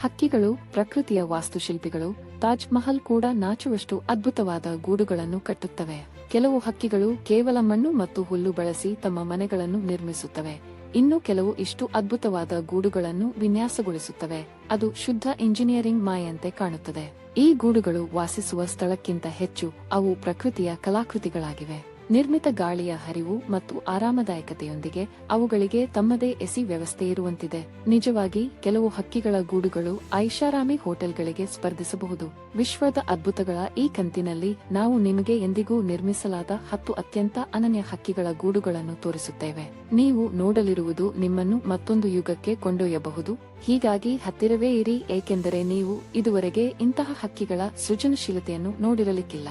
ಹಕ್ಕಿಗಳು, ಪ್ರಕೃತಿಯ ವಾಸ್ತುಶಿಲ್ಪಿಗಳು, ತಾಜ್ ಮಹಲ್ ಕೂಡ ನಾಚುವಷ್ಟು ಅದ್ಭುತವಾದ ಗೂಡುಗಳನ್ನು ಕಟ್ಟುತ್ತವೆ. ಕೆಲವು ಹಕ್ಕಿಗಳು ಕೇವಲ ಮಣ್ಣು ಮತ್ತು ಹುಲ್ಲು ಬಳಸಿ ತಮ್ಮ ಮನೆಗಳನ್ನು ನಿರ್ಮಿಸುತ್ತವೆ. ಇನ್ನು ಕೆಲವು ಇಷ್ಟು ಅದ್ಭುತವಾದ ಗೂಡುಗಳನ್ನು ವಿನ್ಯಾಸಗೊಳಿಸುತ್ತವೆ. ಅದು ಶುದ್ಧ ಇಂಜಿನಿಯರಿಂಗ್ ಮಾಯಂತೆ ಕಾಣುತ್ತದೆ. ಈ ಗೂಡುಗಳು ವಾಸಿಸುವ ಸ್ಥಳಕ್ಕಿಂತ ಹೆಚ್ಚು ಅವು ಪ್ರಕೃತಿಯ ಕಲಾಕೃತಿಗಳಾಗಿವೆ. ನಿರ್ಮಿತ ಗಾಳಿಯ ಹರಿವು ಮತ್ತು ಆರಾಮದಾಯಕತೆಯೊಂದಿಗೆ ಅವುಗಳಿಗೆ ತಮ್ಮದೇ ಎಸಿ ವ್ಯವಸ್ಥೆ ಇರುವಂತಿದೆ. ನಿಜವಾಗಿ, ಕೆಲವು ಹಕ್ಕಿಗಳ ಗೂಡುಗಳು ಐಷಾರಾಮಿ ಹೋಟೆಲ್ಗಳಿಗೆ ಸ್ಪರ್ಧಿಸಬಹುದು. ವಿಶ್ವದ ಅದ್ಭುತಗಳ ಈ ಕಂತಿನಲ್ಲಿ ನಾವು ನಿಮಗೆ ಎಂದಿಗೂ ನಿರ್ಮಿಸಲಾದ ಹತ್ತು ಅತ್ಯಂತ ಅನನ್ಯ ಹಕ್ಕಿಗಳ ಗೂಡುಗಳನ್ನು ತೋರಿಸುತ್ತೇವೆ. ನೀವು ನೋಡಲಿರುವುದು ನಿಮ್ಮನ್ನು ಮತ್ತೊಂದು ಯುಗಕ್ಕೆ ಕೊಂಡೊಯ್ಯಬಹುದು. ಹೀಗಾಗಿ ಹತ್ತಿರವೇ ಇರಿ, ಏಕೆಂದರೆ ನೀವು ಇದುವರೆಗೆ ಇಂತಹ ಹಕ್ಕಿಗಳ ಸೃಜನಶೀಲತೆಯನ್ನು ನೋಡಿರಲಿಕ್ಕಿಲ್ಲ.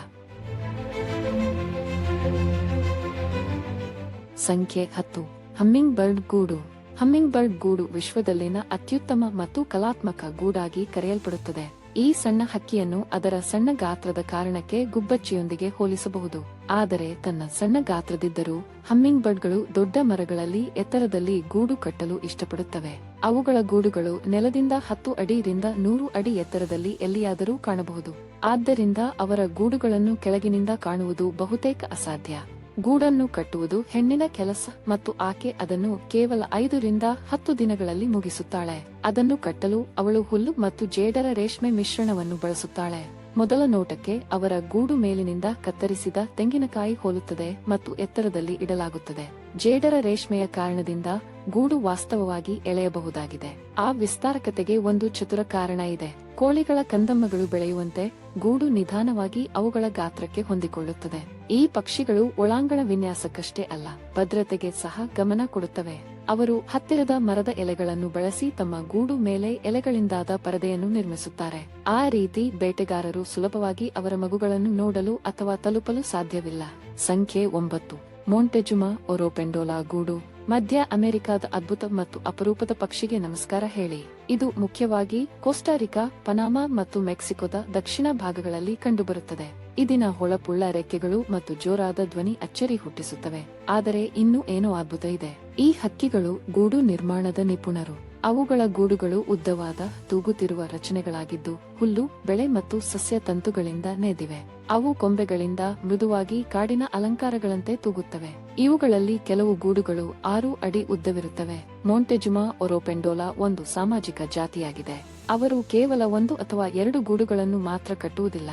ಸಂಖ್ಯೆ ಹತ್ತು. ಹಮ್ಮಿಂಗ್ ಬರ್ಡ್ ಗೂಡು. ಹಮ್ಮಿಂಗ್ ಬರ್ಡ್ ಗೂಡು ವಿಶ್ವದಲ್ಲಿನ ಅತ್ಯುತ್ತಮ ಮತ್ತು ಕಲಾತ್ಮಕ ಗೂಡಾಗಿ ಕರೆಯಲ್ಪಡುತ್ತದೆ. ಈ ಸಣ್ಣ ಹಕ್ಕಿಯನ್ನು ಅದರ ಸಣ್ಣ ಗಾತ್ರದ ಕಾರಣಕ್ಕೆ ಗುಬ್ಬಚ್ಚಿಯೊಂದಿಗೆ ಹೋಲಿಸಬಹುದು. ಆದರೆ ತನ್ನ ಸಣ್ಣ ಗಾತ್ರದಿದ್ದರೂ ಹಮ್ಮಿಂಗ್ ಬರ್ಡ್ಗಳು ದೊಡ್ಡ ಮರಗಳಲ್ಲಿ ಎತ್ತರದಲ್ಲಿ ಗೂಡು ಕಟ್ಟಲು ಇಷ್ಟಪಡುತ್ತವೆ. ಅವುಗಳ ಗೂಡುಗಳು ನೆಲದಿಂದ ಹತ್ತು ಅಡಿಯಿಂದ ನೂರು ಅಡಿ ಎತ್ತರದಲ್ಲಿ ಎಲ್ಲಿಯಾದರೂ ಕಾಣಬಹುದು. ಆದ್ದರಿಂದ ಅವರ ಗೂಡುಗಳನ್ನು ಕೆಳಗಿನಿಂದ ಕಾಣುವುದು ಬಹುತೇಕ ಅಸಾಧ್ಯ. ಗೂಡನ್ನು ಕಟ್ಟುವುದು ಹೆಣ್ಣಿನ ಕೆಲಸ ಮತ್ತು ಆಕೆ ಅದನ್ನು ಕೇವಲ ಐದರಿಂದ ಹತ್ತು ದಿನಗಳಲ್ಲಿ ಮುಗಿಸುತ್ತಾಳೆ. ಅದನ್ನು ಕಟ್ಟಲು ಅವಳು ಹುಲ್ಲು ಮತ್ತು ಜೇಡರ ರೇಷ್ಮೆ ಮಿಶ್ರಣವನ್ನು ಬಳಸುತ್ತಾಳೆ. ಮೊದಲ ನೋಟಕ್ಕೆ ಅವರ ಗೂಡು ಮೇಲಿನಿಂದ ಕತ್ತರಿಸಿದ ತೆಂಗಿನಕಾಯಿ ಹೋಲುತ್ತದೆ ಮತ್ತು ಎತ್ತರದಲ್ಲಿ ಇಡಲಾಗುತ್ತದೆ. ಜೇಡರ ರೇಷ್ಮೆಯ ಕಾರಣದಿಂದ ಗೂಡು ವಾಸ್ತವವಾಗಿ ಎಳೆಯಬಹುದಾಗಿದೆ. ಆ ವಿಸ್ತಾರಕತೆಗೆ ಒಂದು ಚತುರ ಕಾರಣ ಇದೆ. ಕೋಳಿಗಳ ಕಂದಮ್ಮಗಳು ಬೆಳೆಯುವಂತೆ ಗೂಡು ನಿಧಾನವಾಗಿ ಅವುಗಳ ಗಾತ್ರಕ್ಕೆ ಹೊಂದಿಕೊಳ್ಳುತ್ತದೆ. ಈ ಪಕ್ಷಿಗಳು ಒಳಾಂಗಣ ವಿನ್ಯಾಸಕ್ಕಷ್ಟೇ ಅಲ್ಲ, ಭದ್ರತೆಗೆ ಸಹ ಗಮನ ಕೊಡುತ್ತವೆ. ಅವರು ಹತ್ತಿರದ ಮರದ ಎಲೆಗಳನ್ನು ಬಳಸಿ ತಮ್ಮ ಗೂಡು ಮೇಲೆ ಎಲೆಗಳಿಂದಾದ ಪರದೆಯನ್ನು ನಿರ್ಮಿಸುತ್ತಾರೆ. ಆ ರೀತಿ ಬೇಟೆಗಾರರು ಸುಲಭವಾಗಿ ಅವರ ಮಗುಗಳನ್ನು ನೋಡಲು ಅಥವಾ ತಲುಪಲು ಸಾಧ್ಯವಿಲ್ಲ. ಸಂಖ್ಯೆ ಒಂಬತ್ತು. ಮೊಂಟೆಜುಮಾ ಒರೋಪೆಂಡೋಲಾ ಗೂಡು. ಮಧ್ಯ ಅಮೆರಿಕಾದ ಅದ್ಭುತ ಮತ್ತು ಅಪರೂಪದ ಪಕ್ಷಿಗೆ ನಮಸ್ಕಾರ ಹೇಳಿ. ಇದು ಮುಖ್ಯವಾಗಿ ಕೋಸ್ಟಾರಿಕಾ ಪನಾಮಾ ಮತ್ತು ಮೆಕ್ಸಿಕೋದ ದಕ್ಷಿಣ ಭಾಗಗಳಲ್ಲಿ ಕಂಡುಬರುತ್ತದೆ. ಇದಿನ ಹೊಳಪುಳ್ಳ ರೆಕ್ಕೆಗಳು ಮತ್ತು ಜೋರಾದ ಧ್ವನಿ ಅಚ್ಚರಿ ಹುಟ್ಟಿಸುತ್ತವೆ. ಆದರೆ ಇನ್ನೂ ಏನೋ ಅದ್ಭುತ ಇದೆ. ಈ ಹಕ್ಕಿಗಳು ಗೂಡು ನಿರ್ಮಾಣದ ನಿಪುಣರು. ಅವುಗಳ ಗೂಡುಗಳು ಉದ್ದವಾದ, ತೂಗುತ್ತಿರುವ ರಚನೆಗಳಾಗಿದ್ದು, ಹುಲ್ಲು, ಬೆಳೆ ಮತ್ತು ಸಸ್ಯ ತಂತುಗಳಿಂದ ನೆದಿವೆ. ಅವು ಕೊಂಬೆಗಳಿಂದ ಮೃದುವಾಗಿ ಕಾಡಿನ ಅಲಂಕಾರಗಳಂತೆ ತೂಗುತ್ತವೆ. ಇವುಗಳಲ್ಲಿ ಕೆಲವು ಗೂಡುಗಳು ಆರು ಅಡಿ ಉದ್ದವಿರುತ್ತವೆ. ಮೋಂಟೆಜುಮಾ ಒರೋಪೆಂಡೋಲಾ ಒಂದು ಸಾಮಾಜಿಕ ಜಾತಿಯಾಗಿದೆ. ಅವರು ಕೇವಲ ಒಂದು ಅಥವಾ ಎರಡು ಗೂಡುಗಳನ್ನು ಮಾತ್ರ ಕಟ್ಟುವುದಿಲ್ಲ.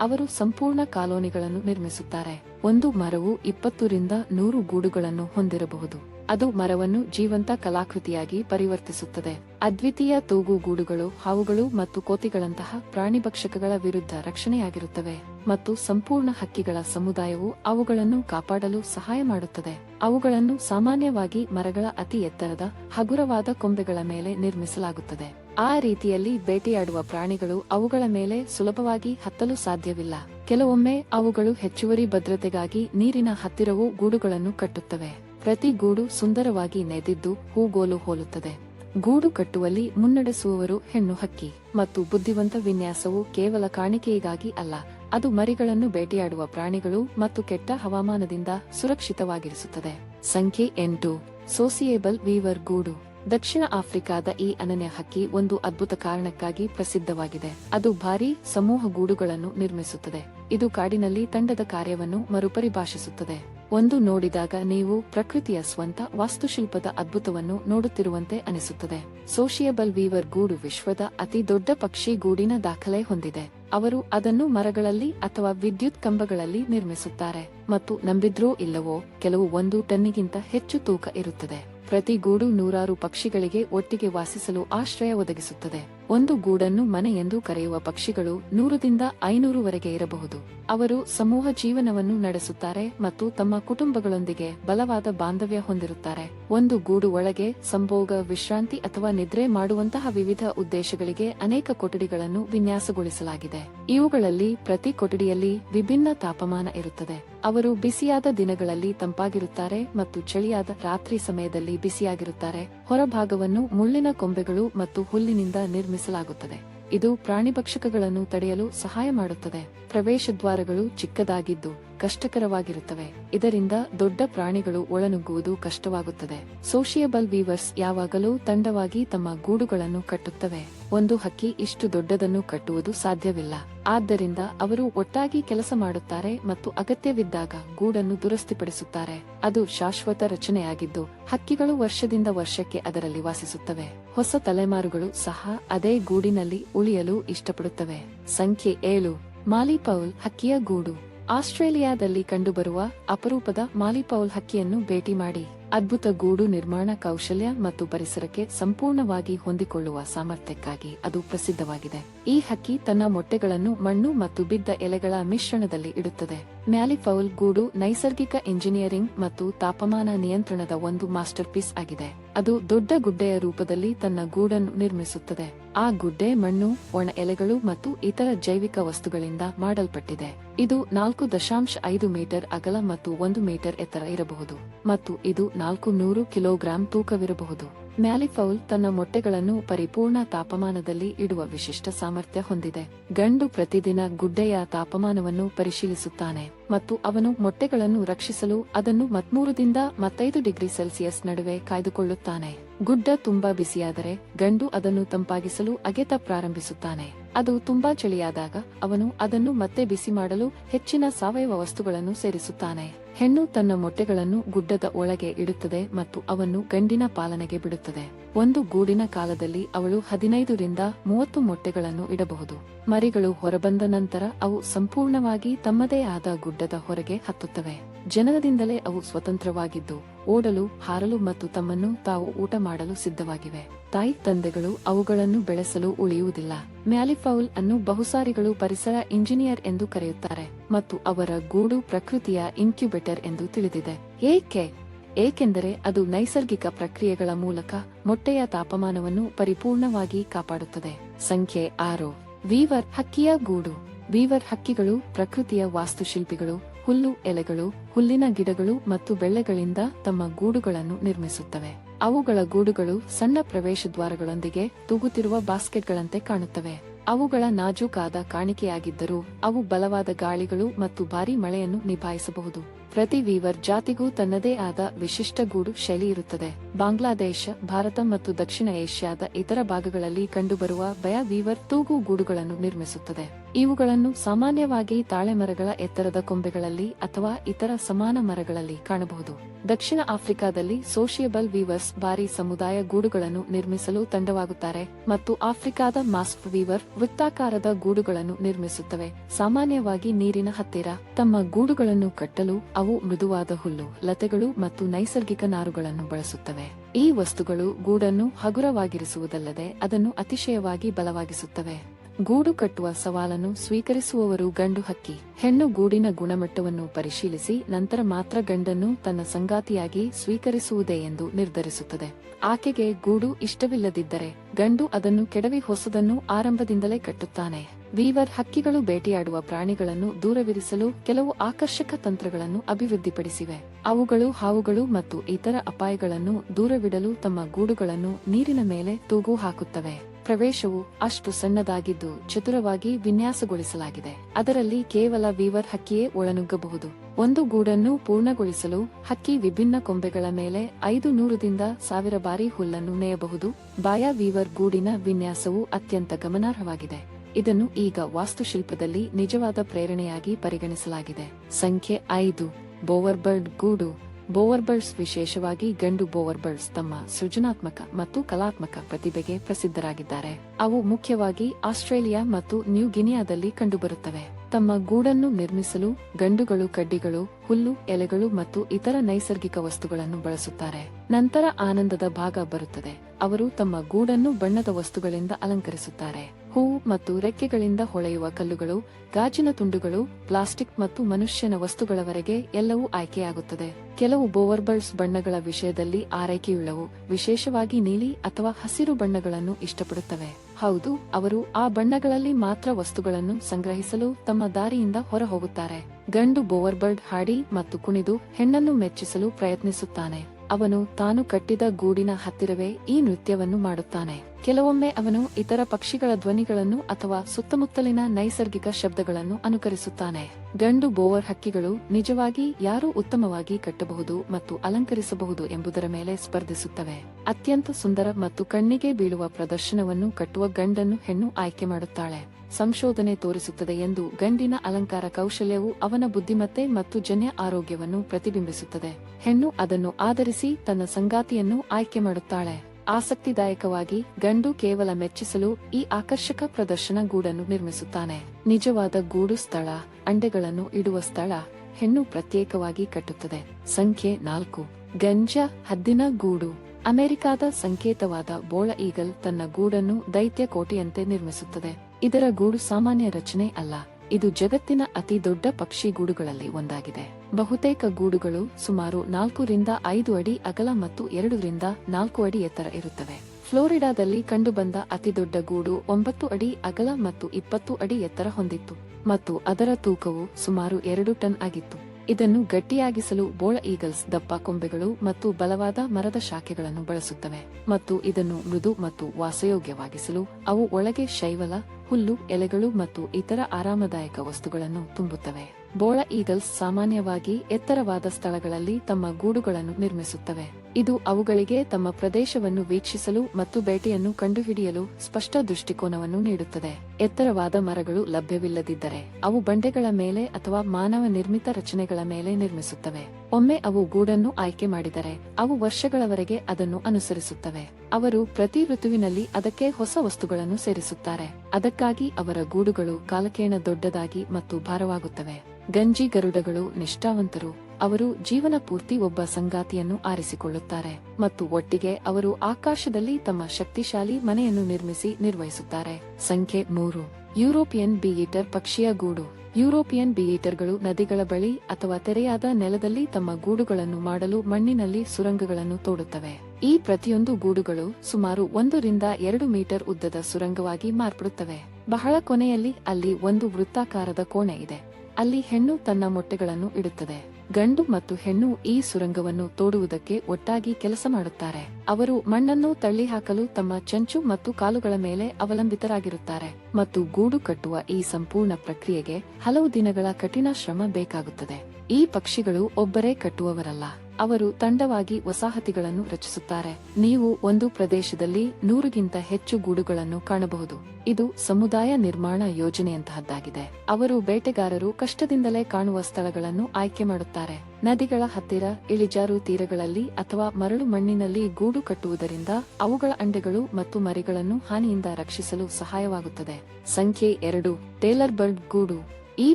ಅವರು ಸಂಪೂರ್ಣ ಕಾಲೋನಿಗಳನ್ನು ನಿರ್ಮಿಸುತ್ತಾರೆ. ಒಂದು ಮರವು ಇಪ್ಪತ್ತರಿಂದ ನೂರು ಗೂಡುಗಳನ್ನು ಹೊಂದಿರಬಹುದು. ಅದು ಮರವನ್ನು ಜೀವಂತ ಕಲಾಕೃತಿಯಾಗಿ ಪರಿವರ್ತಿಸುತ್ತದೆ. ಅದ್ವಿತೀಯ ತೂಗು ಗೂಡುಗಳು, ಹಾವುಗಳು ಮತ್ತು ಕೋತಿಗಳಂತಹ ಪ್ರಾಣಿ ಭಕ್ಷಕಗಳ ವಿರುದ್ಧ ರಕ್ಷಣೆಯಾಗಿರುತ್ತವೆ ಮತ್ತು ಸಂಪೂರ್ಣ ಹಕ್ಕಿಗಳ ಸಮುದಾಯವು ಅವುಗಳನ್ನು ಕಾಪಾಡಲು ಸಹಾಯ ಮಾಡುತ್ತದೆ. ಅವುಗಳನ್ನು ಸಾಮಾನ್ಯವಾಗಿ ಮರಗಳ ಅತಿ ಎತ್ತರದ, ಹಗುರವಾದ ಕೊಂಬೆಗಳ ಮೇಲೆ ನಿರ್ಮಿಸಲಾಗುತ್ತದೆ. ಆ ರೀತಿಯಲ್ಲಿ ಬೇಟೆಯಾಡುವ ಪ್ರಾಣಿಗಳು ಅವುಗಳ ಮೇಲೆ ಸುಲಭವಾಗಿ ಹತ್ತಲು ಸಾಧ್ಯವಿಲ್ಲ. ಕೆಲವೊಮ್ಮೆ ಅವುಗಳು ಹೆಚ್ಚುವರಿ ಭದ್ರತೆಗಾಗಿ ನೀರಿನ ಹತ್ತಿರವೂ ಗೂಡುಗಳನ್ನು ಕಟ್ಟುತ್ತವೆ. ಪ್ರತಿ ಗೂಡು ಸುಂದರವಾಗಿ ನೆದಿದ್ದು ಹೂಗೋಲು ಹೋಲುತ್ತದೆ. ಗೂಡು ಕಟ್ಟುವಲ್ಲಿ ಮುನ್ನಡೆಸುವವರು ಹೆಣ್ಣು ಹಕ್ಕಿ ಮತ್ತು ಬುದ್ಧಿವಂತ ವಿನ್ಯಾಸವು ಕೇವಲ ಕಾಣಿಕೆಗಾಗಿ ಅಲ್ಲ, ಅದು ಮರಿಗಳನ್ನು ಬೇಟೆಯಾಡುವ ಪ್ರಾಣಿಗಳು ಮತ್ತು ಕೆಟ್ಟ ಹವಾಮಾನದಿಂದ ಸುರಕ್ಷಿತವಾಗಿರಿಸುತ್ತದೆ. ಸಂಖ್ಯೆ ಎಂಟು. ಸೋಸಿಯೇಬಲ್ ವೀವರ್ ಗೂಡು. ದಕ್ಷಿಣ ಆಫ್ರಿಕಾದ ಈ ಅನನ್ಯ ಹಕ್ಕಿ ಒಂದು ಅದ್ಭುತ ಕಾರಣಕ್ಕಾಗಿ ಪ್ರಸಿದ್ಧವಾಗಿದೆ. ಅದು ಭಾರೀ ಸಮೂಹ ಗೂಡುಗಳನ್ನು ನಿರ್ಮಿಸುತ್ತದೆ. ಇದು ಕಾಡಿನಲ್ಲಿ ತಂಡದ ಕಾರ್ಯವನ್ನು ಮರುಪರಿಭಾಷಿಸುತ್ತದೆ. ಒಂದು ನೋಡಿದಾಗ ನೀವು ಪ್ರಕೃತಿಯ ಸ್ವಂತ ವಾಸ್ತುಶಿಲ್ಪದ ಅದ್ಭುತವನ್ನು ನೋಡುತ್ತಿರುವಂತೆ ಅನಿಸುತ್ತದೆ. ಸೋಶಿಯಬಲ್ ವೀವರ್ ಗೂಡು ವಿಶ್ವದ ಅತಿ ದೊಡ್ಡ ಪಕ್ಷಿ ಗೂಡಿನ ದಾಖಲೆ ಹೊಂದಿದೆ. ಅವರು ಅದನ್ನು ಮರಗಳಲ್ಲಿ ಅಥವಾ ವಿದ್ಯುತ್ ಕಂಬಗಳಲ್ಲಿ ನಿರ್ಮಿಸುತ್ತಾರೆ. ಮತ್ತು ನಂಬಿದ್ರೂ ಇಲ್ಲವೋ, ಕೆಲವು ಒಂದು ಟನ್ನಿಗಿಂತ ಹೆಚ್ಚು ತೂಕ ಇರುತ್ತದೆ. ಪ್ರತಿ ಗೂಡು ನೂರಾರು ಪಕ್ಷಿಗಳಿಗೆ ಒಟ್ಟಿಗೆ ವಾಸಿಸಲು ಆಶ್ರಯ ಒದಗಿಸುತ್ತದೆ. ಒಂದು ಗೂಡನ್ನು ಮನೆ ಎಂದು ಕರೆಯುವ ಪಕ್ಷಿಗಳು ನೂರದಿಂದ ಐನೂರುವರೆಗೆ ಇರಬಹುದು. ಅವರು ಸಮೂಹ ಜೀವನವನ್ನು ನಡೆಸುತ್ತಾರೆ ಮತ್ತು ತಮ್ಮ ಕುಟುಂಬಗಳೊಂದಿಗೆ ಬಲವಾದ ಬಾಂಧವ್ಯ ಹೊಂದಿರುತ್ತಾರೆ. ಒಂದು ಗೂಡು ಒಳಗೆ ಸಂಭೋಗ, ವಿಶ್ರಾಂತಿ ಅಥವಾ ನಿದ್ರೆ ಮಾಡುವಂತಹ ವಿವಿಧ ಉದ್ದೇಶಗಳಿಗೆ ಅನೇಕ ಕೊಠಡಿಗಳನ್ನು ವಿನ್ಯಾಸಗೊಳಿಸಲಾಗಿದೆ. ಇವುಗಳಲ್ಲಿ ಪ್ರತಿ ಕೊಠಡಿಯಲ್ಲಿ ವಿಭಿನ್ನ ತಾಪಮಾನ ಇರುತ್ತದೆ. ಅವರು ಬಿಸಿಯಾದ ದಿನಗಳಲ್ಲಿ ತಂಪಾಗಿರುತ್ತಾರೆ ಮತ್ತು ಚಳಿಯಾದ ರಾತ್ರಿ ಸಮಯದಲ್ಲಿ ಬಿಸಿಯಾಗಿರುತ್ತಾರೆ. ಹೊರಭಾಗವನ್ನು ಮುಳ್ಳಿನ ಕೊಂಬೆಗಳು ಮತ್ತು ಹುಲ್ಲಿನಿಂದ ನಿರ್ಮಿಸಲಾಗುತ್ತದೆ. ಇದು ಪ್ರಾಣಿ ಭಕ್ಷಕಗಳನ್ನು ತಡೆಯಲು ಸಹಾಯ ಮಾಡುತ್ತದೆ. ಪ್ರವೇಶ ದ್ವಾರಗಳು ಚಿಕ್ಕದಾಗಿದ್ದು ಕಷ್ಟಕರವಾಗಿರುತ್ತವೆ. ಇದರಿಂದ ದೊಡ್ಡ ಪ್ರಾಣಿಗಳು ಒಳನುಗ್ಗುವುದು ಕಷ್ಟವಾಗುತ್ತದೆ. ಸೋಶಿಯಬಲ್ ವೀವರ್ಸ್ ಯಾವಾಗಲೂ ತಂಡವಾಗಿ ತಮ್ಮ ಗೂಡುಗಳನ್ನು ಕಟ್ಟುತ್ತವೆ. ಒಂದು ಹಕ್ಕಿ ಇಷ್ಟು ದೊಡ್ಡದನ್ನು ಕಟ್ಟುವುದು ಸಾಧ್ಯವಿಲ್ಲ. ಆದ್ದರಿಂದ ಅವರು ಒಟ್ಟಾಗಿ ಕೆಲಸ ಮಾಡುತ್ತಾರೆ ಮತ್ತು ಅಗತ್ಯವಿದ್ದಾಗ ಗೂಡನ್ನು ದುರಸ್ತಿಪಡಿಸುತ್ತಾರೆ. ಅದು ಶಾಶ್ವತ ರಚನೆಯಾಗಿದ್ದು, ಹಕ್ಕಿಗಳು ವರ್ಷದಿಂದ ವರ್ಷಕ್ಕೆ ಅದರಲ್ಲಿ ವಾಸಿಸುತ್ತವೆ. ಹೊಸ ತಲೆಮಾರುಗಳು ಸಹ ಅದೇ ಗೂಡಿನಲ್ಲಿ ಉಳಿಯಲು ಇಷ್ಟಪಡುತ್ತವೆ. ಸಂಖ್ಯೆ ಏಳು. ಮಾಲಿಪೌಲ್ ಹಕ್ಕಿಯ ಗೂಡು. ಆಸ್ಟ್ರೇಲಿಯಾದಲ್ಲಿ ಕಂಡುಬರುವ ಅಪರೂಪದ ಮಾಲಿಪೌಲ್ ಹಕ್ಕಿಯನ್ನು ಭೇಟಿ ಮಾಡಿ, ಅದ್ಭುತ ಗೂಡು ನಿರ್ಮಾಣ ಕೌಶಲ್ಯ ಮತ್ತು ಪರಿಸರಕ್ಕೆ ಸಂಪೂರ್ಣವಾಗಿ ಹೊಂದಿಕೊಳ್ಳುವ ಸಾಮರ್ಥ್ಯಕ್ಕಾಗಿ ಅದು ಪ್ರಸಿದ್ಧವಾಗಿದೆ. ಈ ಹಕ್ಕಿ ತನ್ನ ಮೊಟ್ಟೆಗಳನ್ನು ಮಣ್ಣು ಮತ್ತು ಬಿದ್ದ ಎಲೆಗಳ ಮಿಶ್ರಣದಲ್ಲಿ ಇಡುತ್ತದೆ. ಮ್ಯಾಲಿಫೌಲ್ ಗೂಡು ನೈಸರ್ಗಿಕ ಇಂಜಿನಿಯರಿಂಗ್ ಮತ್ತು ತಾಪಮಾನ ನಿಯಂತ್ರಣದ ಒಂದು ಮಾಸ್ಟರ್ ಪೀಸ್ ಆಗಿದೆ. ಅದು ದೊಡ್ಡ ಗುಡ್ಡೆಯ ರೂಪದಲ್ಲಿ ತನ್ನ ಗೂಡನ್ನು ನಿರ್ಮಿಸುತ್ತದೆ. ಆ ಗುಡ್ಡೆ ಮಣ್ಣು, ಒಣ ಎಲೆಗಳು ಮತ್ತು ಇತರ ಜೈವಿಕ ವಸ್ತುಗಳಿಂದ ಮಾಡಲ್ಪಟ್ಟಿದೆ. ಇದು ನಾಲ್ಕು ದಶಾಂಶ ಐದು ಮೀಟರ್ ಅಗಲ ಮತ್ತು ಒಂದು ಮೀಟರ್ ಎತ್ತರ ಇರಬಹುದು ಮತ್ತು ಇದು ನಾಲ್ಕು ನೂರು ಕಿಲೋಗ್ರಾಂ ತೂಕವಿರಬಹುದು. ಮ್ಯಾಲಿಫೌಲ್ ತನ್ನ ಮೊಟ್ಟೆಗಳನ್ನು ಪರಿಪೂರ್ಣ ತಾಪಮಾನದಲ್ಲಿ ಇಡುವ ವಿಶಿಷ್ಟ ಸಾಮರ್ಥ್ಯ ಹೊಂದಿದೆ. ಗಂಡು ಪ್ರತಿದಿನ ಗುಡ್ಡೆಯ ತಾಪಮಾನವನ್ನು ಪರಿಶೀಲಿಸುತ್ತಾನೆ ಮತ್ತು ಅವನು ಮೊಟ್ಟೆಗಳನ್ನು ರಕ್ಷಿಸಲು ಅದನ್ನು ಮತ್ಮೂರದಿಂದ ಮತ್ತೈದು ಡಿಗ್ರಿ ಸೆಲ್ಸಿಯಸ್ ನಡುವೆ ಕಾಯ್ದುಕೊಳ್ಳುತ್ತಾನೆ. ಗುಡ್ಡ ತುಂಬಾ ಬಿಸಿಯಾದರೆ ಗಂಡು ಅದನ್ನು ತಂಪಾಗಿಸಲು ಅಗೆತ ಪ್ರಾರಂಭಿಸುತ್ತಾನೆ. ಅದು ತುಂಬಾ ಚಳಿಯಾದಾಗ ಅವನು ಅದನ್ನು ಮತ್ತೆ ಬಿಸಿ ಮಾಡಲು ಹೆಚ್ಚಿನ ಸಾವಯವ ವಸ್ತುಗಳನ್ನು ಸೇರಿಸುತ್ತಾನೆ. ಹೆಣ್ಣು ತನ್ನ ಮೊಟ್ಟೆಗಳನ್ನು ಗುಡ್ಡದ ಒಳಗೆ ಇಡುತ್ತದೆ ಮತ್ತು ಅವನ್ನು ಗಂಡಿನ ಪಾಲನೆಗೆ ಬಿಡುತ್ತದೆ. ಒಂದು ಗೂಡಿನ ಕಾಲದಲ್ಲಿ ಅವಳು ಹದಿನೈದರಿಂದ ಮೂವತ್ತು ಮೊಟ್ಟೆಗಳನ್ನು ಇಡಬಹುದು. ಮರಿಗಳು ಹೊರಬಂದ ನಂತರ ಅವು ಸಂಪೂರ್ಣವಾಗಿ ತಮ್ಮದೇ ಆದ ಗುಡ್ಡದ ಹೊರಗೆ ಹತ್ತುತ್ತವೆ. ಜನನದಿಂದಲೇ ಅವು ಸ್ವತಂತ್ರವಾಗಿದ್ದು, ಓಡಲು, ಹಾರಲು ಮತ್ತು ತಮ್ಮನ್ನು ತಾವು ಊಟ ಮಾಡಲು ಸಿದ್ಧವಾಗಿವೆ. ತಾಯಿ ತಂದೆಗಳು ಅವುಗಳನ್ನು ಬೆಳೆಸಲು ಉಳಿಯುವುದಿಲ್ಲ. ಮ್ಯಾಲಿಫೌಲ್ ಅನ್ನು ಬಹುಸಾರಿಗಳು ಪರಿಸರ ಇಂಜಿನಿಯರ್ ಎಂದು ಕರೆಯುತ್ತಾರೆ ಮತ್ತು ಅವರ ಗೂಡು ಪ್ರಕೃತಿಯ ಇನ್ಕ್ಯುಬೇಟರ್ ಎಂದು ತಿಳಿದಿದೆ. ಏಕೆ? ಏಕೆಂದರೆ ಅದು ನೈಸರ್ಗಿಕ ಪ್ರಕ್ರಿಯೆಗಳ ಮೂಲಕ ಮೊಟ್ಟೆಯ ತಾಪಮಾನವನ್ನು ಪರಿಪೂರ್ಣವಾಗಿ ಕಾಪಾಡುತ್ತದೆ. ಸಂಖ್ಯೆ ಆರು. ವೀವರ್ ಹಕ್ಕಿಯ ಗೂಡು. ವೀವರ್ ಹಕ್ಕಿಗಳು ಪ್ರಕೃತಿಯ ವಾಸ್ತುಶಿಲ್ಪಿಗಳು ಹುಲ್ಲು ಎಲೆಗಳು, ಹುಲ್ಲಿನ ಗಿಡಗಳು ಮತ್ತು ಬೆಳ್ಳೆಗಳಿಂದ ತಮ್ಮ ಗೂಡುಗಳನ್ನು ನಿರ್ಮಿಸುತ್ತವೆ. ಅವುಗಳ ಗೂಡುಗಳು ಸಣ್ಣ ಪ್ರವೇಶ ದ್ವಾರಗಳೊಂದಿಗೆ ತೂಗುತ್ತಿರುವ ಬಾಸ್ಕೆಟ್ಗಳಂತೆ ಕಾಣುತ್ತವೆ. ಅವುಗಳ ನಾಜೂಕಾದ ಕಾಣಿಕೆಯಾಗಿದ್ದರೂ ಅವು ಬಲವಾದ ಗಾಳಿಗಳು ಮತ್ತು ಭಾರಿ ಮಳೆಯನ್ನು ನಿಭಾಯಿಸಬಹುದು. ಪ್ರತಿ ವೀವರ್ ಜಾತಿಗೂ ತನ್ನದೇ ಆದ ವಿಶಿಷ್ಟ ಗೂಡು ಶೈಲಿ ಇರುತ್ತದೆ. ಬಾಂಗ್ಲಾದೇಶ, ಭಾರತ ಮತ್ತು ದಕ್ಷಿಣ ಏಷ್ಯಾದ ಇತರ ಭಾಗಗಳಲ್ಲಿ ಕಂಡುಬರುವ ಬಯ ವೀವರ್ ತೂಗು ಗೂಡುಗಳನ್ನು ನಿರ್ಮಿಸುತ್ತದೆ. ಇವುಗಳನ್ನು ಸಾಮಾನ್ಯವಾಗಿ ತಾಳೆ ಮರಗಳ ಎತ್ತರದ ಕೊಂಬೆಗಳಲ್ಲಿ ಅಥವಾ ಇತರ ಸಮಾನ ಮರಗಳಲ್ಲಿ ಕಾಣಬಹುದು. ದಕ್ಷಿಣ ಆಫ್ರಿಕಾದಲ್ಲಿ ಸೋಷಿಯಬಲ್ ವೀವರ್ಸ್ ಬಾರಿ ಸಮುದಾಯ ಗೂಡುಗಳನ್ನು ನಿರ್ಮಿಸಲು ತಂಡವಾಗುತ್ತಾರೆ ಮತ್ತು ಆಫ್ರಿಕಾದ ಮಾಸ್ಕ್ ವೀವರ್ ವೃತ್ತಾಕಾರದ ಗೂಡುಗಳನ್ನು ನಿರ್ಮಿಸುತ್ತವೆ. ಸಾಮಾನ್ಯವಾಗಿ ನೀರಿನ ಹತ್ತಿರ ತಮ್ಮ ಗೂಡುಗಳನ್ನು ಕಟ್ಟಲು ಅವು ಮೃದುವಾದ ಹುಲ್ಲು, ಲತೆಗಳು ಮತ್ತು ನೈಸರ್ಗಿಕ ನಾರುಗಳನ್ನು ಬಳಸುತ್ತವೆ. ಈ ವಸ್ತುಗಳು ಗೂಡನ್ನು ಹಗುರವಾಗಿರಿಸುವುದಲ್ಲದೆ ಅದನ್ನು ಅತಿಶಯವಾಗಿ ಬಲವಾಗಿಸುತ್ತವೆ. ಗೂಡು ಕಟ್ಟುವ ಸವಾಲನ್ನು ಸ್ವೀಕರಿಸುವವರು ಗಂಡು ಹಕ್ಕಿ. ಹೆಣ್ಣು ಗೂಡಿನ ಗುಣಮಟ್ಟವನ್ನು ಪರಿಶೀಲಿಸಿ ನಂತರ ಮಾತ್ರ ಗಂಡನ್ನು ತನ್ನ ಸಂಗಾತಿಯಾಗಿ ಸ್ವೀಕರಿಸುವುದೇ ಎಂದು ನಿರ್ಧರಿಸುತ್ತದೆ. ಆಕೆಗೆ ಗೂಡು ಇಷ್ಟವಿಲ್ಲದಿದ್ದರೆ ಗಂಡು ಅದನ್ನು ಕೆಡವಿ ಹೊಸದನ್ನು ಆರಂಭದಿಂದಲೇ ಕಟ್ಟುತ್ತಾನೆ. ವೀವರ್ ಹಕ್ಕಿಗಳು ಬೇಟೆಯಾಡುವ ಪ್ರಾಣಿಗಳನ್ನು ದೂರವಿರಿಸಲು ಕೆಲವು ಆಕರ್ಷಕ ತಂತ್ರಗಳನ್ನು ಅಭಿವೃದ್ಧಿಪಡಿಸಿವೆ. ಅವುಗಳು ಹಾವುಗಳು ಮತ್ತು ಇತರ ಅಪಾಯಗಳನ್ನು ದೂರವಿಡಲು ತಮ್ಮ ಗೂಡುಗಳನ್ನು ನೀರಿನ ಮೇಲೆ ತೂಗು ಹಾಕುತ್ತವೆ ಪ್ರವೇಶವು ಅಷ್ಟು ಸಣ್ಣದಾಗಿದ್ದು ಚತುರವಾಗಿ ವಿನ್ಯಾಸಗೊಳಿಸಲಾಗಿದೆ. ಅದರಲ್ಲಿ ಕೇವಲ ವೀವರ್ ಹಕ್ಕಿಯೇ ಒಳನುಗ್ಗಬಹುದು. ಒಂದು ಗೂಡನ್ನು ಪೂರ್ಣಗೊಳಿಸಲು ಹಕ್ಕಿ ವಿಭಿನ್ನ ಕೊಂಬೆಗಳ ಮೇಲೆ ಐದು ನೂರದಿಂದ ಸಾವಿರ ಬಾರಿ ಹುಲ್ಲನ್ನು ನೇಯಬಹುದು. ಬಾಯ ವೀವರ್ ಗೂಡಿನ ವಿನ್ಯಾಸವು ಅತ್ಯಂತ ಗಮನಾರ್ಹವಾಗಿದೆ. ಇದನ್ನು ಈಗ ವಾಸ್ತುಶಿಲ್ಪದಲ್ಲಿ ನಿಜವಾದ ಪ್ರೇರಣೆಯಾಗಿ ಪರಿಗಣಿಸಲಾಗಿದೆ. ಸಂಖ್ಯೆ ಐದು, ಬೋವರ್ಬರ್ಡ್ ಗೂಡು. ಬೋವರ್ಬರ್ಡ್ಸ್ ವಿಶೇಷವಾಗಿ ಗಂಡು ಬೋವರ್ಬರ್ಡ್ಸ್ ತಮ್ಮ ಸೃಜನಾತ್ಮಕ ಮತ್ತು ಕಲಾತ್ಮಕ ಪ್ರತಿಭೆಗೆ ಪ್ರಸಿದ್ಧರಾಗಿದ್ದಾರೆ. ಅವು ಮುಖ್ಯವಾಗಿ ಆಸ್ಟ್ರೇಲಿಯಾ ಮತ್ತು ನ್ಯೂ ಗಿನಿಯಾದಲ್ಲಿ ಕಂಡುಬರುತ್ತವೆ. ತಮ್ಮ ಗೂಡನ್ನು ನಿರ್ಮಿಸಲು ಗಂಡುಗಳು ಕಡ್ಡಿಗಳು, ಹುಲ್ಲು, ಎಲೆಗಳು ಮತ್ತು ಇತರ ನೈಸರ್ಗಿಕ ವಸ್ತುಗಳನ್ನು ಬಳಸುತ್ತಾರೆ. ನಂತರ ಆನಂದದ ಭಾಗ ಬರುತ್ತದೆ. ಅವರು ತಮ್ಮ ಗೂಡನ್ನು ಬಣ್ಣದ ವಸ್ತುಗಳಿಂದ ಅಲಂಕರಿಸುತ್ತಾರೆ. ಹೂವು ಮತ್ತು ರೆಕ್ಕೆಗಳಿಂದ ಹೊಳೆಯುವ ಕಲ್ಲುಗಳು, ಗಾಜಿನ ತುಂಡುಗಳು, ಪ್ಲಾಸ್ಟಿಕ್ ಮತ್ತು ಮನುಷ್ಯನ ವಸ್ತುಗಳವರೆಗೆ ಎಲ್ಲವೂ ಆಯ್ಕೆಯಾಗುತ್ತದೆ. ಕೆಲವು ಬೋವರ್ಬರ್ಡ್ಸ್ ಬಣ್ಣಗಳ ವಿಷಯದಲ್ಲಿ ಆರೈಕೆಯುಳ್ಳವು, ವಿಶೇಷವಾಗಿ ನೀಲಿ ಅಥವಾ ಹಸಿರು ಬಣ್ಣಗಳನ್ನು ಇಷ್ಟಪಡುತ್ತವೆ. ಹೌದು, ಅವರು ಆ ಬಣ್ಣಗಳಲ್ಲಿ ಮಾತ್ರ ವಸ್ತುಗಳನ್ನು ಸಂಗ್ರಹಿಸಲು ತಮ್ಮ ದಾರಿಯಿಂದ ಹೊರ ಹೋಗುತ್ತಾರೆ ಗಂಡು ಬೋವರ್ಬರ್ಡ್ ಹಾಡಿ ಮತ್ತು ಕುಣಿದು ಹೆಣ್ಣನ್ನು ಮೆಚ್ಚಿಸಲು ಪ್ರಯತ್ನಿಸುತ್ತಾನೆ. ಅವನು ತಾನು ಕಟ್ಟಿದ ಗೂಡಿನ ಹತ್ತಿರವೇ ಈ ನೃತ್ಯವನ್ನು ಮಾಡುತ್ತಾನೆ. ಕೆಲವೊಮ್ಮೆ ಅವನು ಇತರ ಪಕ್ಷಿಗಳ ಧ್ವನಿಗಳನ್ನು ಅಥವಾ ಸುತ್ತಮುತ್ತಲಿನ ನೈಸರ್ಗಿಕ ಶಬ್ದಗಳನ್ನು ಅನುಕರಿಸುತ್ತಾನೆ. ಗಂಡು ಬೋವರ್ ಹಕ್ಕಿಗಳು ನಿಜವಾಗಿ ಯಾರು ಉತ್ತಮವಾಗಿ ಕಟ್ಟಬಹುದು ಮತ್ತು ಅಲಂಕರಿಸಬಹುದು ಎಂಬುದರ ಮೇಲೆ ಸ್ಪರ್ಧಿಸುತ್ತವೆ. ಅತ್ಯಂತ ಸುಂದರ ಮತ್ತು ಕಣ್ಣಿಗೆ ಬೀಳುವ ಪ್ರದರ್ಶನವನ್ನು ಕಟ್ಟುವ ಗಂಡನ್ನು ಹೆಣ್ಣು ಆಯ್ಕೆ ಮಾಡುತ್ತಾಳೆ. ಸಂಶೋಧನೆ ತೋರಿಸುತ್ತದೆ ಎಂದು ಗಂಡಿನ ಅಲಂಕಾರ ಕೌಶಲ್ಯವು ಅವನ ಬುದ್ಧಿಮತ್ತೆ ಮತ್ತು ಜನ್ಯ ಆರೋಗ್ಯವನ್ನು ಪ್ರತಿಬಿಂಬಿಸುತ್ತದೆ. ಹೆಣ್ಣು ಅದನ್ನು ಆಧರಿಸಿ ತನ್ನ ಸಂಗಾತಿಯನ್ನು ಆಯ್ಕೆ ಮಾಡುತ್ತಾಳೆ. ಆಸಕ್ತಿದಾಯಕವಾಗಿ ಗಂಡು ಕೇವಲ ಮೆಚ್ಚಿಸಲು ಈ ಆಕರ್ಷಕ ಪ್ರದರ್ಶನ ಗೂಡನ್ನು ನಿರ್ಮಿಸುತ್ತಾನೆ. ನಿಜವಾದ ಗೂಡು ಸ್ಥಳ, ಅಂಡೆಗಳನ್ನು ಇಡುವ ಸ್ಥಳ, ಹೆಣ್ಣು ಪ್ರತ್ಯೇಕವಾಗಿ ಕಟ್ಟುತ್ತದೆ. ಸಂಖ್ಯೆ ನಾಲ್ಕು. ಗಂಜ ಹದ್ದಿನ ಗೂಡು. ಅಮೆರಿಕಾದ ಸಂಕೇತವಾದ ಬೋಳ ಈಗಲ್ ತನ್ನ ಗೂಡನ್ನು ದೈತ್ಯ ಕೋಟೆಯಂತೆ ನಿರ್ಮಿಸುತ್ತದೆ. ಇದರ ಗೂಡು ಸಾಮಾನ್ಯ ರಚನೆ ಅಲ್ಲ, ಇದು ಜಗತ್ತಿನ ಅತಿ ದೊಡ್ಡ ಪಕ್ಷಿ ಗೂಡುಗಳಲ್ಲಿ ಒಂದಾಗಿದೆ. ಬಹುತೇಕ ಗೂಡುಗಳು ಸುಮಾರು ನಾಲ್ಕರಿಂದ ಐದು ಅಡಿ ಅಗಲ ಮತ್ತು ಎರಡರಿಂದ ನಾಲ್ಕು ಅಡಿ ಎತ್ತರ ಇರುತ್ತವೆ. ಫ್ಲೋರಿಡಾದಲ್ಲಿ ಕಂಡುಬಂದ ಅತಿದೊಡ್ಡ ಗೂಡು ಒಂಬತ್ತು ಅಡಿ ಅಗಲ ಮತ್ತು ಇಪ್ಪತ್ತು ಅಡಿ ಎತ್ತರ ಹೊಂದಿತ್ತು ಮತ್ತು ಅದರ ತೂಕವು ಸುಮಾರು ಎರಡು ಟನ್ ಆಗಿತ್ತು. ಇದನ್ನು ಗಟ್ಟಿಯಾಗಿಸಲು ಬೋಳ ಈಗಲ್ಸ್, ದಪ್ಪ ಕೊಂಬೆಗಳು ಮತ್ತು ಬಲವಾದ ಮರದ ಶಾಖೆಗಳನ್ನು ಬಳಸುತ್ತವೆ ಮತ್ತು ಇದನ್ನು ಮೃದು ಮತ್ತು ವಾಸಯೋಗ್ಯವಾಗಿಸಲು ಅವು ಒಳಗೆ ಶೈವಲ, ಹುಲ್ಲು, ಎಲೆಗಳು ಮತ್ತು ಇತರ ಆರಾಮದಾಯಕ ವಸ್ತುಗಳನ್ನು ತುಂಬುತ್ತವೆ. ಬೋಳ ಈಗಲ್ಸ್ ಸಾಮಾನ್ಯವಾಗಿ ಎತ್ತರವಾದ ಸ್ಥಳಗಳಲ್ಲಿ ತಮ್ಮ ಗೂಡುಗಳನ್ನು ನಿರ್ಮಿಸುತ್ತವೆ. ಇದು ಅವುಗಳಿಗೆ ತಮ್ಮ ಪ್ರದೇಶವನ್ನು ವೀಕ್ಷಿಸಲು ಮತ್ತು ಬೇಟೆಯನ್ನು ಕಂಡುಹಿಡಿಯಲು ಸ್ಪಷ್ಟ ದೃಷ್ಟಿಕೋನವನ್ನು ನೀಡುತ್ತದೆ. ಎತ್ತರವಾದ ಮರಗಳು ಲಭ್ಯವಿಲ್ಲದಿದ್ದರೆ ಅವು ಬಂಡೆಗಳ ಮೇಲೆ ಅಥವಾ ಮಾನವ ನಿರ್ಮಿತ ರಚನೆಗಳ ಮೇಲೆ ನಿರ್ಮಿಸುತ್ತವೆ. ಒಮ್ಮೆ ಅವು ಗೂಡನ್ನು ಆಯ್ಕೆ ಮಾಡಿದರೆ ಅವು ವರ್ಷಗಳವರೆಗೆ ಅದನ್ನು ಅನುಸರಿಸುತ್ತವೆ. ಅವರು ಪ್ರತಿ ಋತುವಿನಲ್ಲಿ ಅದಕ್ಕೆ ಹೊಸ ವಸ್ತುಗಳನ್ನು ಸೇರಿಸುತ್ತಾರೆ. ಅದಕ್ಕಾಗಿ ಅವರ ಗೂಡುಗಳು ಕಾಲಕೇಣ ದೊಡ್ಡದಾಗಿ ಮತ್ತು ಭಾರವಾಗುತ್ತವೆ. ಗಂಜಿ ಗರುಡಗಳು ನಿಷ್ಠಾವಂತರು. ಅವರು ಜೀವನ ಪೂರ್ತಿ ಒಬ್ಬ ಸಂಗಾತಿಯನ್ನು ಆರಿಸಿಕೊಳ್ಳುತ್ತಾರೆ ಮತ್ತು ಒಟ್ಟಿಗೆ ಅವರು ಆಕಾಶದಲ್ಲಿ ತಮ್ಮ ಶಕ್ತಿಶಾಲಿ ಮನೆಯನ್ನು ನಿರ್ಮಿಸಿ ನಿರ್ವಹಿಸುತ್ತಾರೆ. ಸಂಖ್ಯೆ ಮೂರು. ಯುರೋಪಿಯನ್ ಬಿಯೇಟರ್ ಪಕ್ಷಿಯ ಗೂಡು. ಯುರೋಪಿಯನ್ ಬಿಯೇಟರ್ಗಳು ನದಿಗಳ ಬಳಿ ಅಥವಾ ತೆರೆಯಾದ ನೆಲದಲ್ಲಿ ತಮ್ಮ ಗೂಡುಗಳನ್ನು ಮಾಡಲು ಮಣ್ಣಿನಲ್ಲಿ ಸುರಂಗಗಳನ್ನು ತೋಡುತ್ತವೆ. ಈ ಪ್ರತಿಯೊಂದು ಗೂಡುಗಳು ಸುಮಾರು ಒಂದರಿಂದ ಎರಡು ಮೀಟರ್ ಉದ್ದದ ಸುರಂಗವಾಗಿ ಮಾರ್ಪಡುತ್ತವೆ. ಬಹಳ ಕೊನೆಯಲ್ಲಿ ಅಲ್ಲಿ ಒಂದು ವೃತ್ತಾಕಾರದ ಕೋಣೆ ಇದೆ. ಅಲ್ಲಿ ಹೆಣ್ಣು ತನ್ನ ಮೊಟ್ಟೆಗಳನ್ನು ಇಡುತ್ತದೆ. ಗಂಡು ಮತ್ತು ಹೆಣ್ಣು ಈ ಸುರಂಗವನ್ನು ತೋಡುವುದಕ್ಕೆ ಒಟ್ಟಾಗಿ ಕೆಲಸ ಮಾಡುತ್ತಾರೆ. ಅವರು ಮಣ್ಣನ್ನು ತಳ್ಳಿಹಾಕಲು ತಮ್ಮ ಚಂಚು ಮತ್ತು ಕಾಲುಗಳ ಮೇಲೆ ಅವಲಂಬಿತರಾಗಿರುತ್ತಾರೆ ಮತ್ತು ಗೂಡು ಕಟ್ಟುವ ಈ ಸಂಪೂರ್ಣ ಪ್ರಕ್ರಿಯೆಗೆ ಹಲವು ದಿನಗಳ ಕಠಿಣ ಶ್ರಮ ಬೇಕಾಗುತ್ತದೆ. ಈ ಪಕ್ಷಿಗಳು ಒಬ್ಬರೇ ಕಟ್ಟುವವರಲ್ಲ. ಅವರು ತಂಡವಾಗಿ ವಸಾಹತಿಗಳನ್ನು ರಚಿಸುತ್ತಾರೆ. ನೀವು ಒಂದು ಪ್ರದೇಶದಲ್ಲಿ ನೂರಿಗಿಂತ ಹೆಚ್ಚು ಗೂಡುಗಳನ್ನು ಕಾಣಬಹುದು. ಇದು ಸಮುದಾಯ ನಿರ್ಮಾಣ ಯೋಜನೆಯಂತಹದ್ದಾಗಿದೆ. ಅವರು ಬೇಟೆಗಾರರು ಕಷ್ಟದಿಂದಲೇ ಕಾಣುವ ಸ್ಥಳಗಳನ್ನು ಆಯ್ಕೆ ಮಾಡುತ್ತಾರೆ. ನದಿಗಳ ಹತ್ತಿರ, ಇಳಿಜಾರು ತೀರಗಳಲ್ಲಿ ಅಥವಾ ಮರಳು ಮಣ್ಣಿನಲ್ಲಿ ಗೂಡು ಕಟ್ಟುವುದರಿಂದ ಅವುಗಳ ಅಂಡೆಗಳು ಮತ್ತು ಮರಿಗಳನ್ನು ಹಾನಿಯಿಂದ ರಕ್ಷಿಸಲು ಸಹಾಯವಾಗುತ್ತದೆ. ಸಂಖ್ಯೆ ಎರಡು ಟೇಲರ್ ಬರ್ಡ್ ಗೂಡು. ಈ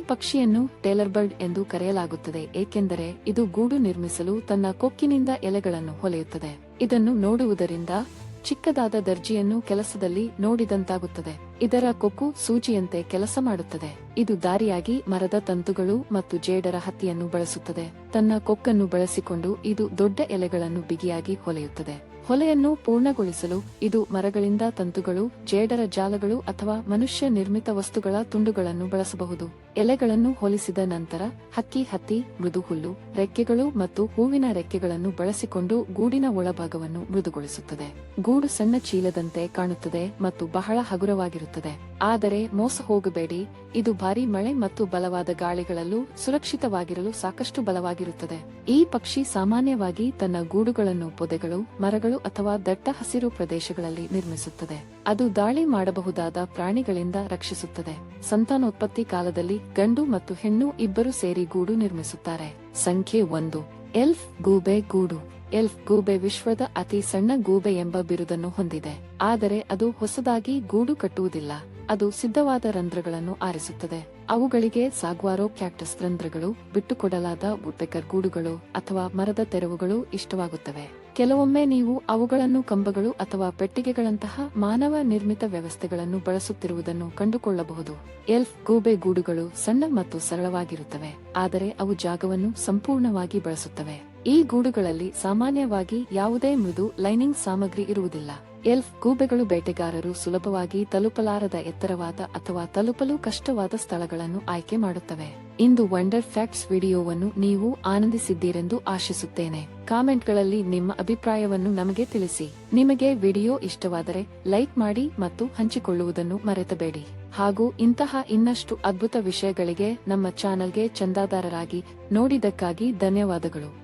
ಪಕ್ಷಿಯನ್ನು ಟೇಲರ್ ಬರ್ಡ್ ಎಂದು ಕರೆಯಲಾಗುತ್ತದೆ, ಏಕೆಂದರೆ ಇದು ಗೂಡು ನಿರ್ಮಿಸಲು ತನ್ನ ಕೊಕ್ಕಿನಿಂದ ಎಲೆಗಳನ್ನು ಹೊಲೆಯುತ್ತದೆ. ಇದನ್ನು ನೋಡುವುದರಿಂದ ಚಿಕ್ಕದಾದ ದರ್ಜಿಯನ್ನು ಕೆಲಸದಲ್ಲಿ ನೋಡಿದಂತಾಗುತ್ತದೆ. ಇದರ ಕೊಕ್ಕು ಸೂಜಿಯಂತೆ ಕೆಲಸ ಮಾಡುತ್ತದೆ. ಇದು ದಾರಿಯಾಗಿ ಮರದ ತಂತುಗಳು ಮತ್ತು ಜೇಡರ ಹತ್ತಿಯನ್ನು ಬಳಸುತ್ತದೆ. ತನ್ನ ಕೊಕ್ಕನ್ನು ಬಳಸಿಕೊಂಡು ಇದು ದೊಡ್ಡ ಎಲೆಗಳನ್ನು ಬಿಗಿಯಾಗಿ ಹೊಲೆಯುತ್ತದೆ. ಹೊಲೆಯನ್ನು ಪೂರ್ಣಗೊಳಿಸಲು ಇದು ಮರಗಳಿಂದ ತಂತುಗಳು, ಜೇಡರ ಜಾಲಗಳು ಅಥವಾ ಮನುಷ್ಯ ನಿರ್ಮಿತ ವಸ್ತುಗಳ ತುಂಡುಗಳನ್ನು ಬಳಸಬಹುದು. ಎಲೆಗಳನ್ನು ಹೊಲಿಸಿದ ನಂತರ ಹಕ್ಕಿ, ಹತ್ತಿ ಮೃದು ಹುಲ್ಲು ರೆಕ್ಕೆಗಳು ಮತ್ತು ಹೂವಿನ ರೆಕ್ಕೆಗಳನ್ನು ಬಳಸಿಕೊಂಡು ಗೂಡಿನ ಒಳಭಾಗವನ್ನು ಮೃದುಗೊಳಿಸುತ್ತದೆ. ಗೂಡು ಸಣ್ಣ ಚೀಲದಂತೆ ಕಾಣುತ್ತದೆ ಮತ್ತು ಬಹಳ ಹಗುರವಾಗಿರುತ್ತದೆ. ಆದರೆ ಮೋಸ ಹೋಗಬೇಡಿ. ಇದು ಭಾರಿ ಮಳೆ ಮತ್ತು ಬಲವಾದ ಗಾಳಿಗಳಲ್ಲೂ ಸುರಕ್ಷಿತವಾಗಿರಲು ಸಾಕಷ್ಟು ಬಲವಾಗಿರುತ್ತದೆ. ಈ ಪಕ್ಷಿ ಸಾಮಾನ್ಯವಾಗಿ ತನ್ನ ಗೂಡುಗಳನ್ನು, ಪೊದೆಗಳು, ಮರಗಳು ಅಥವಾ ದಟ್ಟ ಹಸಿರು ಪ್ರದೇಶಗಳಲ್ಲಿ ನಿರ್ಮಿಸುತ್ತದೆ. ಅದು ದಾಳಿ ಮಾಡಬಹುದಾದ ಪ್ರಾಣಿಗಳಿಂದ ರಕ್ಷಿಸುತ್ತದೆ. ಸಂತಾನೋತ್ಪತ್ತಿ ಕಾಲದಲ್ಲಿ ಗಂಡು ಮತ್ತು ಹೆಣ್ಣು ಇಬ್ಬರು ಸೇರಿ ಗೂಡು ನಿರ್ಮಿಸುತ್ತಾರೆ. ಸಂಖ್ಯೆ ಒಂದು. ಎಲ್ಫ್ ಗೂಬೆ ಗೂಡು. ಎಲ್ಫ್ ಗೂಬೆ ವಿಶ್ವದ ಅತಿ ಸಣ್ಣ ಗೂಬೆ ಎಂಬ ಬಿರುದನ್ನು ಹೊಂದಿದೆ. ಆದರೆ ಅದು ಹೊಸದಾಗಿ ಗೂಡು ಕಟ್ಟುವುದಿಲ್ಲ. ಅದು ಸಿದ್ಧವಾದ ರಂಧ್ರಗಳನ್ನು ಆರಿಸುತ್ತದೆ. ಅವುಗಳಿಗೆ ಸಾಗ್ವಾರೋ ಕ್ಯಾಕ್ಟಸ್ ರಂಧ್ರಗಳು, ಬಿಟ್ಟುಕೊಡಲಾದ ವುಡ್ಪೆಕರ್ ಗೂಡುಗಳು ಅಥವಾ ಮರದ ತೆರವುಗಳು ಇಷ್ಟವಾಗುತ್ತವೆ. ಕೆಲವೊಮ್ಮೆ ನೀವು ಅವುಗಳನ್ನು ಕಂಬಗಳು ಅಥವಾ ಪೆಟ್ಟಿಗೆಗಳಂತಹ ಮಾನವ ನಿರ್ಮಿತ ವ್ಯವಸ್ಥೆಗಳನ್ನು ಬಳಸುತ್ತಿರುವುದನ್ನು ಕಂಡುಕೊಳ್ಳಬಹುದು. ಎಲ್ಫ್ ಗೂಬೆ ಗೂಡುಗಳು ಸಣ್ಣ ಮತ್ತು ಸರಳವಾಗಿರುತ್ತವೆ, ಆದರೆ ಅವು ಜಾಗವನ್ನು ಸಂಪೂರ್ಣವಾಗಿ ಬಳಸುತ್ತವೆ. ಈ ಗೂಡುಗಳಲ್ಲಿ ಸಾಮಾನ್ಯವಾಗಿ ಯಾವುದೇ ಮೃದು ಲೈನಿಂಗ್ ಸಾಮಗ್ರಿ ಇರುವುದಿಲ್ಲ. ಎಲ್ಫ್ ಗೂಬೆಗಳು ಬೇಟೆಗಾರರು ಸುಲಭವಾಗಿ ತಲುಪಲಾರದ ಎತ್ತರವಾದ ಅಥವಾ ತಲುಪಲು ಕಷ್ಟವಾದ ಸ್ಥಳಗಳನ್ನು ಆಯ್ಕೆ ಮಾಡುತ್ತವೆ. ಇಂದು ವಂಡರ್ ಫ್ಯಾಕ್ಟ್ಸ್ ವಿಡಿಯೋವನ್ನು ನೀವು ಆನಂದಿಸಿದ್ದೀರೆಂದು ಆಶಿಸುತ್ತೇನೆ. ಕಾಮೆಂಟ್ಗಳಲ್ಲಿ ನಿಮ್ಮ ಅಭಿಪ್ರಾಯವನ್ನು ನಮಗೆ ತಿಳಿಸಿ. ನಿಮಗೆ ವಿಡಿಯೋ ಇಷ್ಟವಾದರೆ ಲೈಕ್ ಮಾಡಿ ಮತ್ತು ಹಂಚಿಕೊಳ್ಳುವುದನ್ನು ಮರೆತಬೇಡಿ. ಹಾಗೂ ಇಂತಹ ಇನ್ನಷ್ಟು ಅದ್ಭುತ ವಿಷಯಗಳಿಗೆ ನಮ್ಮ ಚಾನಲ್ಗೆ ಚಂದಾದಾರರಾಗಿ ನೋಡಿದಕ್ಕಾಗಿ ಧನ್ಯವಾದಗಳು.